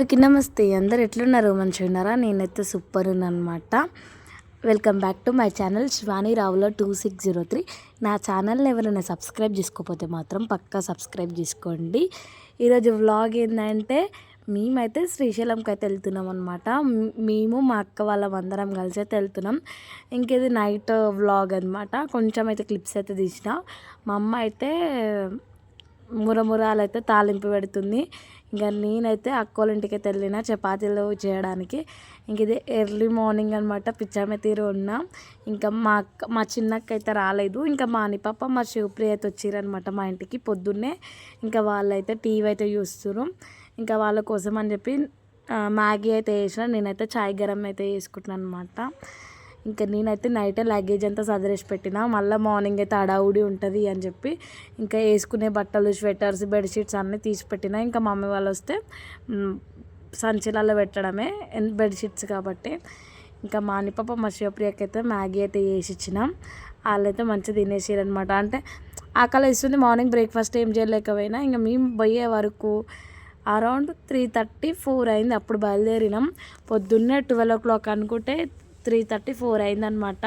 అందరికీ నమస్తే. అందరు ఎట్లున్నారు? మంచిగా ఉన్నారా? నేనైతే సూపర్ అనమాట welcome back to my channel Shivani రావులో two six zero three నా ఛానల్ని ఎవరైనా సబ్స్క్రైబ్ చేసుకోకపోతే మాత్రం పక్కా సబ్స్క్రైబ్ చేసుకోండి. ఈరోజు వ్లాగ్ ఏంటంటే మేమైతే శ్రీశైలంకి అయితే వెళ్తున్నాం అనమాట మేము మా అక్క వాళ్ళం అందరం కలిసి అయితే వెళ్తున్నాం. ఇంకేది నైట్ వ్లాగ్ అనమాట కొంచెం అయితే క్లిప్స్ అయితే తీసిన. మా అమ్మ అయితే మురమురాలు అయితే తాలింపు పెడుతుంది. ఇంకా నేనైతే అక్కోళ్ళ ఇంటికి వెళ్ళిన చపాతీలు చేయడానికి. ఇంక ఇది ఎర్లీ మార్నింగ్ అనమాట పిచ్చామె తీరు ఉన్నా. ఇంకా మా అక్క మా చిన్నక్క అయితే రాలేదు. ఇంకా మా పాప మా శివప్రియ అయితే వచ్చారనమాట మా ఇంటికి పొద్దున్నే. ఇంకా వాళ్ళైతే టీవీ అయితే చూస్తున్నారు ఇంకా వాళ్ళ కోసం అని చెప్పి మ్యాగీ అయితే వేసిన నేనైతే చాయ్ గరం అయితే వేసుకుంటున్నాను అనమాట ఇంకా నేనైతే నైటే లగేజ్ అంతా సదరేసి పెట్టిన మళ్ళీ మార్నింగ్ అయితే అడావుడి ఉంటుంది అని చెప్పి ఇంకా వేసుకునే బట్టలు స్వెటర్స్ బెడ్షీట్స్ అన్నీ తీసి పెట్టిన ఇంకా మమ్మీ వాళ్ళు వస్తే సంచిలలో పెట్టడమే. బెడ్షీట్స్ కాబట్టి. ఇంకా మా అనిపప్ప మా శివప్రియకి అయితే మ్యాగీ అయితే వేసి ఇచ్చినాం. వాళ్ళైతే మంచిగా తినేసారు అనమాట అంటే ఆకలి ఇస్తుంది మార్నింగ్ బ్రేక్ఫాస్ట్ ఏం చేయలేకపోయినా. ఇంకా మేము పోయే వరకు అరౌండ్ త్రీ థర్టీ ఫోర్ అయింది. అప్పుడు బయలుదేరినాం. పొద్దున్నే ట్వెల్వ్ ఓ క్లాక్ అనుకుంటే త్రీ థర్టీ ఫోర్ అయిందనమాట.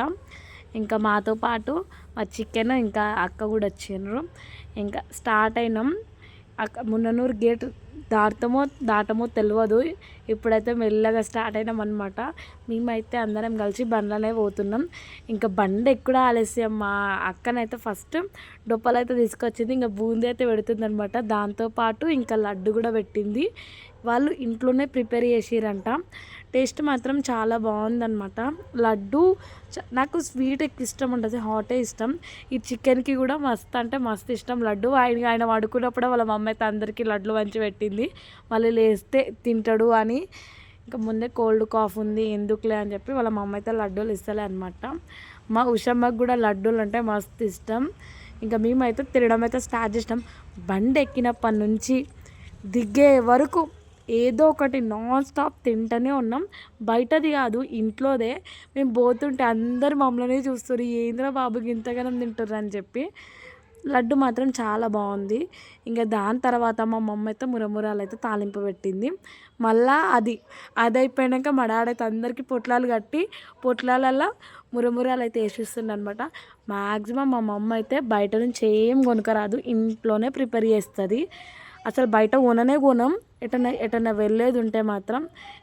ఇంకా మాతో పాటు మా చికెన్ ఇంకా అక్క కూడా వచ్చిండ్రు. ఇంకా స్టార్ట్ అయినాం. అక్క మున్ననూరు గేట్ దాటమో దాటమో తెలియదు ఇప్పుడైతే మెల్లగా స్టార్ట్ అయినాం అనమాట మేమైతే అందరం కలిసి బండ్లనే పోతున్నాం. ఇంకా బండి ఎక్కడ ఆలస్యం మా అక్కనైతే ఫస్ట్ డొప్పలు అయితే తీసుకొచ్చింది. ఇంకా బూందీ అయితే పెడుతుంది అనమాట దాంతోపాటు ఇంకా లడ్డు కూడా పెట్టింది. వాళ్ళు ఇంట్లోనే ప్రిపేర్ చేసిరంట. టేస్ట్ మాత్రం చాలా బాగుందనమాట లడ్డు నాకు స్వీట్ ఎక్కువ ఇష్టం ఉంటుంది హాటే ఇష్టం. ఈ చికెన్కి కూడా మస్తు అంటే మస్తు ఇష్టం. లడ్డు ఆయన ఆయన పడుకున్నప్పుడు వాళ్ళ మమ్మ అయితే అందరికీ లడ్లు వంచి పెట్టింది. మళ్ళీ లేస్తే తింటాడు అని. ఇంకా ముందే కోల్డ్ కాఫ్ ఉంది ఎందుకులే అని చెప్పి వాళ్ళ మమ్మ అయితే లడ్డూలు ఇస్తలే అనమాట మా ఉషమ్మకి కూడా లడ్డూలు అంటే మస్తు ఇష్టం. ఇంకా మేమైతే తినడం అయితే స్టార్ట్ చేసినాం. బండి ఎక్కినప్పటి నుంచి దిగే వరకు ఏదో ఒకటి నాన్ స్టాప్ తింటూనే ఉన్నాం. బయటది కాదు ఇంట్లోదే. మేము పోతుంటే అందరు మమ్మల్ని చూస్తారు ఏంద్రా బాబుకి ఇంతగానం తింటారు అని చెప్పి. లడ్డు మాత్రం చాలా బాగుంది. ఇంకా దాని తర్వాత మా మమ్మ అయితే మురమురాలు అయితే తాలింపు పెట్టింది. మళ్ళా అది అది అయిపోయాక మా డాడైతే అందరికీ పొట్లాలు కట్టి పొట్లాలల్లో మురమురాలు అయితే వేసిస్తుంది అనమాట మ్యాక్సిమం మా మమ్మ అయితే బయట నుంచి ఏం కొనుకరాదు ఇంట్లోనే ప్రిపేర్ చేస్తుంది. అసలు బయట కొననే కొనం. ఎటన్నా ఎటన్నా వెళ్ళేది ఉంటే మాత్రం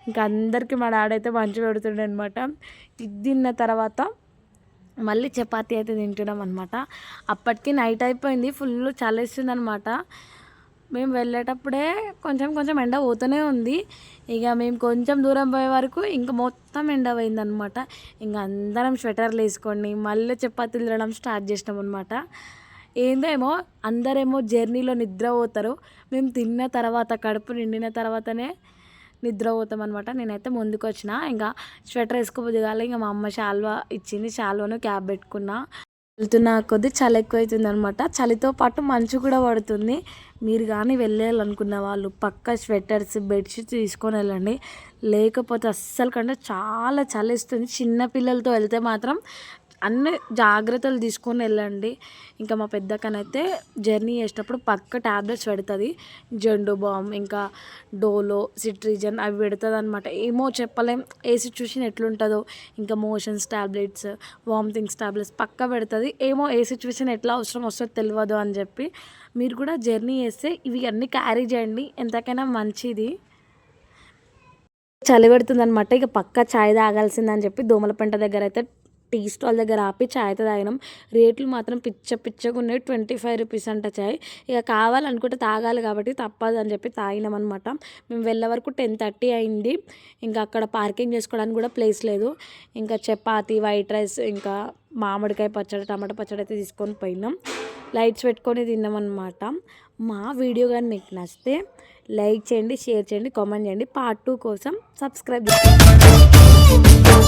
ఇంకా అందరికీ మా డాడీ అయితే మంచి పెడుతుండే అనమాట ఇది తిన్న తర్వాత మళ్ళీ చపాతీ అయితే తింటున్నాం అనమాట అప్పటికి నైట్ అయిపోయింది ఫుల్ చలేస్తుంది అనమాట మేము వెళ్ళేటప్పుడే కొంచెం కొంచెం ఎండ పోతూనే ఉంది. ఇక మేము కొంచెం దూరం పోయే వరకు ఇంకా మొత్తం ఎండ పోయిందనమాట ఇంకా అందరం స్వెటర్లు వేసుకొని మళ్ళీ చపాతీలు తినడం స్టార్ట్ చేసినాం అనమాట ఏందేమో అందరేమో జర్నీలో నిద్రపోతారు. మేము తిన్న తర్వాత కడుపు నిండిన తర్వాతనే నిద్రపోతాం అనమాట నేనైతే ముందుకు వచ్చిన ఇంకా స్వెటర్ వేసుకోబోద్ది కాలే. ఇంకా మా అమ్మ శాల్వా ఇచ్చింది. శాల్వాను క్యాబ్ పెట్టుకున్నా. వెళ్తున్న కొద్దీ చలి ఎక్కువ అవుతుంది అనమాట చలితో పాటు మంచు కూడా పడుతుంది. మీరు కానీ వెళ్ళాలనుకున్న వాళ్ళు పక్క స్వెటర్స్ బెడ్షీట్స్ తీసుకొని వెళ్ళండి. లేకపోతే అస్సలు కంటే చాలా చలిస్తుంది చిన్న పిల్లలతో వెళ్తే మాత్రం అన్ని జాగ్రత్తలు తీసుకొని వెళ్ళండి. ఇంకా మా పెద్దక్కనైతే జర్నీ చేసేటప్పుడు పక్క ట్యాబ్లెట్స్ పెడుతుంది. జండు బామ్ ఇంకా డోలో సిట్రిజన్ అవి పెడుతుంది అనమాట ఏమో చెప్పలేం. ఏ సిచ్యువేషన్ ఎట్లుంటుందో ఇంకా మోషన్స్ ట్యాబ్లెట్స్ వామిటింగ్స్ ట్యాబ్లెట్స్ పక్క పెడుతుంది. ఏమో ఏ సిచ్యువేషన్ ఎట్లా అవసరం వస్తుందో తెలియదు అని చెప్పి మీరు కూడా జర్నీ చేస్తే ఇవి అన్నీ క్యారీ చేయండి. ఎంతకైనా మంచిది. చలి పెడుతుంది అనమాట ఇక పక్క ఛాయ్ తాగాల్సిందని చెప్పి దోమల పంట దగ్గర అయితే టీ స్టాల్ దగ్గర ఆపి ఛాయ్ అయితే తాగినాం. రేట్లు మాత్రం పిచ్చ పిచ్చగా ఉన్నాయి. ట్వంటీ ఫైవ్ రూపీస్ అంట ఛాయ్ ఇక కావాలనుకుంటే తాగాలి కాబట్టి తప్పదు అని చెప్పి తాగినాం అనమాట మేము వెళ్ళే వరకు టెన్ థర్టీ అయింది. ఇంకా అక్కడ పార్కింగ్ చేసుకోవడానికి కూడా ప్లేస్ లేదు. ఇంకా చపాతి వైట్ రైస్ ఇంకా మామిడికాయ పచ్చడి టమాటా పచ్చడి అయితే తీసుకొని పోయినాం. లైట్స్ పెట్టుకొని తిన్నాం అనమాట మా వీడియో కానీ మీకు నచ్చితే లైక్ చేయండి షేర్ చేయండి కామెంట్ చేయండి. పార్ట్ టూ కోసం సబ్స్క్రైబ్ చేయండి